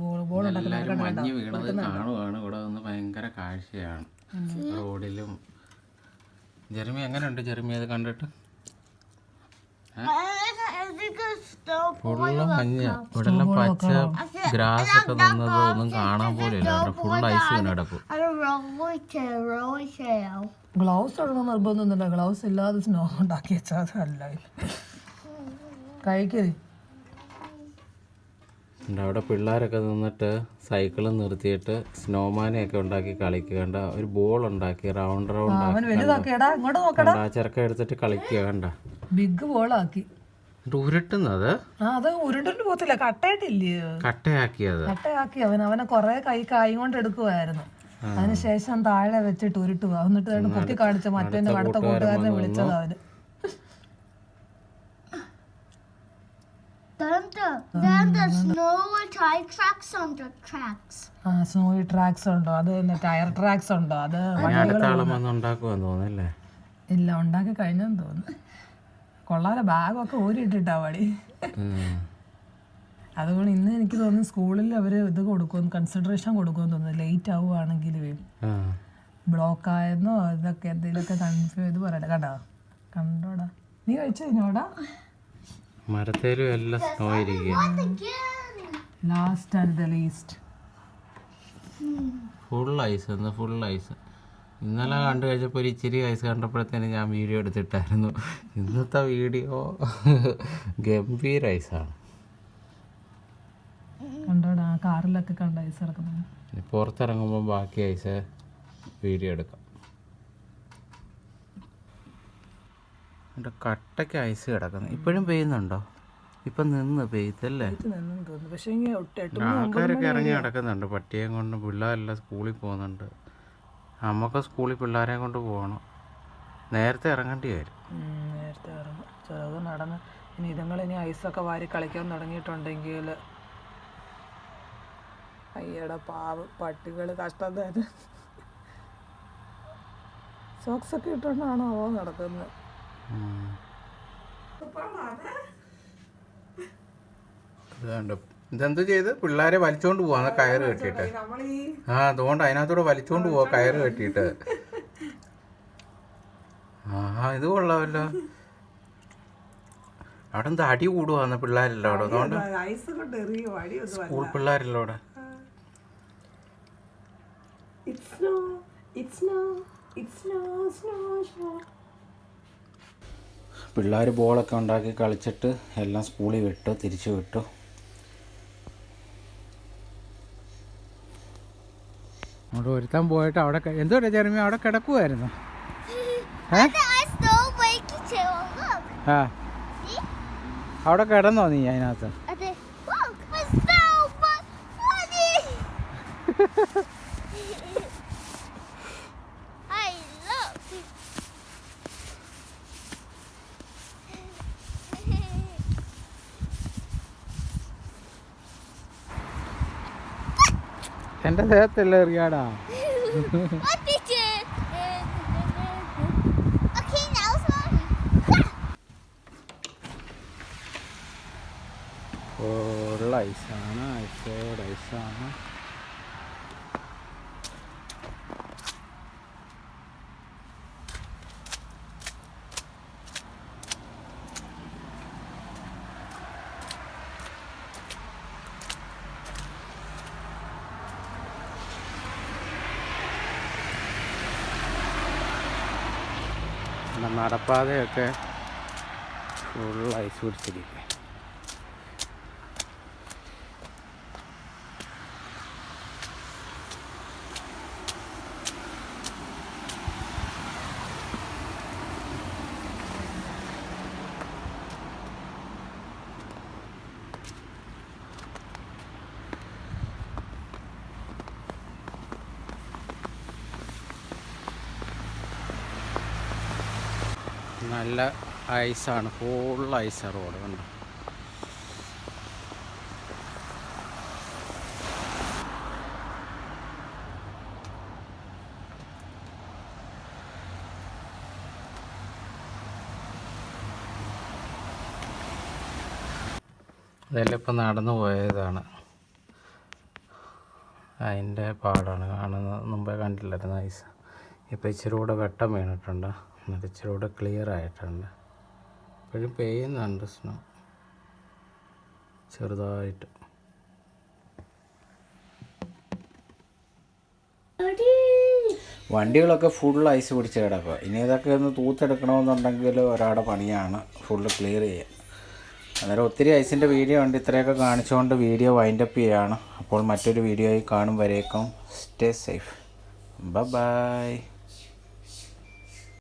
Ball ball എല്ലാവരും മഞ്ഞ് വീണത് കാണുവാണ്. ഇവിടെ നിന്ന് ഭയങ്കര കാഴ്ചയാണ്. റോഡിലും ജെറിമി എങ്ങനെയുണ്ട് ജെർമി അത് കണ്ടിട്ട്? ഫുള്ള് മഞ്ഞ. ഇവിടെ എല്ലാം പച്ച ഗ്രാസ് ഒക്കെ നിന്നത് ഒന്നും കാണാൻ പോലില്ല ഫുൾ ഐസ് വീണ് കിടക്കും. ഗ്ലൗസ് ഇടണം നിർബന്ധമൊന്നുമില്ല. ഗ്ലൗസ് ഇല്ലാതെ സ്നോ ഉണ്ടാക്കി വെച്ചാൽ അല്ല കഴിക്കരുത് ഉണ്ട് അവിടെ പിള്ളേരൊക്കെ നിന്നിട്ട് സൈക്കിൾ നിർത്തിയിട്ട് സ്നോമാനെയൊക്കെ ഉണ്ടാക്കി കളിക്കണ്ട ഒരു ബോൾ ഉണ്ടാക്കി റൗണ്ട് റൗണ്ട് ആ ചെറുക്കം എടുത്തിട്ട് കളിക്കുക കണ്ട? ബിഗ് ബോൾ ആക്കി. ഉരുട്ടുന്നത് അത്? ഉരുണ്ടിട്ട് പോത്തില്ല കട്ടയായിട്ടില്ലേ? കട്ടയാക്കിയത്. കട്ടയാക്കി. അവൻ അവനെ കുറെ കൈ കൈ കൊണ്ട് എടുക്കുമായിരുന്നു അതിനുശേഷം താഴെ വെച്ചിട്ട് ഉരുട്ടുക എന്നിട്ട് കുത്തി പൊക്കി കാണിച്ച മറ്റേ അടുത്ത കൂട്ടുകാരനെ വിളിച്ചത് അവന്. The then the snow tire tracks on the tracks. ആ സ്നോയി ട്രാക്സ് ഉണ്ടോ? അത് തന്നെ ടയർ ട്രാക്സ് ഉണ്ടോ? അത് ഇനി അടുത്ത ആളും വന്ന് ഉണ്ടാക്കുമെന്ന് തോന്നുന്നല്ലേ? ഇല്ല ഉണ്ടാക്കി കഴിഞ്ഞെന്ന് തോന്നുന്നു. കൊള്ളാലെ ബാഗൊക്കെ ഊരിയിട്ടിട്ടാ പടി അതുകൊണ്ട് ഇന്ന് എനിക്ക് തോന്നുന്നു സ്കൂളിൽ അവർ ഇത് കൊടുക്കും കൺസിഡറേഷൻ കൊടുക്കുമെന്ന് തോന്നുന്നു. ലേറ്റ് ആവുകയാണെങ്കിൽ ആ. ബ്ലോക്ക് ആയെന്നോ ഇതൊക്കെ എന്തെങ്കിലുമൊക്കെ കൺഫ്യൂ ചെയ്ത് പറയട്ടെ. കണ്ടോ? കണ്ടോടാ. നീ കഴിച്ചോടാ മരത്തേലും എല്ലാം സ്നോ ഇരിക്കുക last and the least full ice എന്ന് ഫുൾ ഐസ് ഇന്നലെ കണ്ടു കഴിഞ്ഞപ്പോൾ ഒരു ഇച്ചിരി ഐസ് കണ്ടപ്പോഴത്തേനും ഞാൻ വീഡിയോ എടുത്തിട്ടായിരുന്നു. ഇന്നത്തെ വീഡിയോ ഗംഭീര ഐസാണ് കണ്ടോടാ ആ കാറിലൊക്കെ കണ്ട ഐസ് ഇറക്കുന്നത് പുറത്തിറങ്ങുമ്പോൾ ബാക്കി ഐസ് വീഡിയോ എടുക്കാം. എന്റെ കട്ടയ്ക്ക് ഐസ് കിടക്കുന്നു. ഇപ്പോഴും പെയ്യുന്നുണ്ടോ? ഇപ്പം നിന്ന് പെയ്തല്ലേ ആൾക്കാരൊക്കെ ഇറങ്ങി നടക്കുന്നുണ്ട്. പട്ടിയേം കൊണ്ട് പിള്ളേരെല്ലാം സ്കൂളിൽ പോകുന്നുണ്ട്. നമുക്ക് സ്കൂളിൽ പിള്ളേരെ കൊണ്ട് പോകണം. നേരത്തെ ഇറങ്ങേണ്ടി വരും. നേരത്തെ ഇറങ്ങും. ചിലത് നടന്ന് ഇനി ഇതുങ്ങൾ ഇനി ഐസൊക്കെ വാരി കളിക്കാൻ തുടങ്ങിയിട്ടുണ്ടെങ്കിൽ അയ്യട പാവ് പട്ടികൾ കഷ്ടം തന്നെ. സോക്സൊക്കെ ഇട്ടുകൊണ്ടാണോ അവ നടക്കുന്നത്. ഇതുണ്ട്. ഇതെന്ത് ചെയ്ത്? പിള്ളേരെ വലിച്ചോണ്ട് പോവാന്ന് കയറ് കെട്ടിട്ട് ആ അതുകൊണ്ട് അതിനകത്തൂടെ വലിച്ചോണ്ട് പോവാ കയറ് കെട്ടിട്ട് ആ ഇത് കൊള്ളാമല്ലോ. അവിടെ എന്താ അടി കൂടുവാന്ന് പിള്ളേരല്ലോ അവിടെ? അതുകൊണ്ട് സ്കൂൾ പിള്ളേരല്ലോ അവിടെ. It's snow, it's snow, it's snow, snow snow പിള്ളേർ ബോളൊക്കെ ഉണ്ടാക്കി കളിച്ചിട്ട് എല്ലാം സ്കൂളിൽ വിട്ടു തിരിച്ചു വിട്ടു. അവിടെ ഒരുത്താൻ പോയിട്ട് അവിടെ എന്തോ ചെറുമി അവിടെ കിടക്കുമായിരുന്നു. ആ അവിടെ കിടന്നോ നീ അതിനകത്ത്? എന്റെ ദേഹത്തെല്ലാം എറിയാടാ? ഓ. ഫുൾ ഐസാണ് ഐസോട് ഐസാണ്. നടപ്പാതയൊക്കെ ഫുൾ ഐസ് പിടിച്ചിരിക്കുക നല്ല ഐസാണ്. ഫുൾ ഐസാണ് റോഡ് കണ്ടോ? അതെല്ലാം ഇപ്പം നടന്നു പോയതാണ്. അതിന്റെ പാടാണ്. കാണുന്നത് മുമ്പേ കണ്ടില്ലായിരുന്നു ഐസ്. ഇപ്പോൾ ഇച്ചിരി കൂടെ വെട്ടം വീണിട്ടുണ്ട്. എന്നിട്ട് ഇച്ചിരി കൂടെ ക്ലിയർ ആയിട്ടുണ്ട്. ഇപ്പോഴും പെയ്യുന്നുണ്ട് സ്നോ ചെറുതായിട്ട്. വണ്ടികളൊക്കെ ഫുൾ ഐസ് പിടിച്ച് കിടക്കുക ഇനി ഇതൊക്കെ ഒന്ന് തൂത്തെടുക്കണമെന്നുണ്ടെങ്കിൽ ഒരാളുടെ പണിയാണ് ഫുള്ള് ക്ലിയർ ചെയ്യുക അന്നേരം ഒത്തിരി ഐസിന്റെ വീഡിയോ ഉണ്ട് ഇത്രയൊക്കെ കാണിച്ചുകൊണ്ട് വീഡിയോ വൈൻഡപ്പ് ചെയ്യുകയാണ് അപ്പോൾ മറ്റൊരു വീഡിയോയിൽ കാണും വരേക്കും. Stay safe by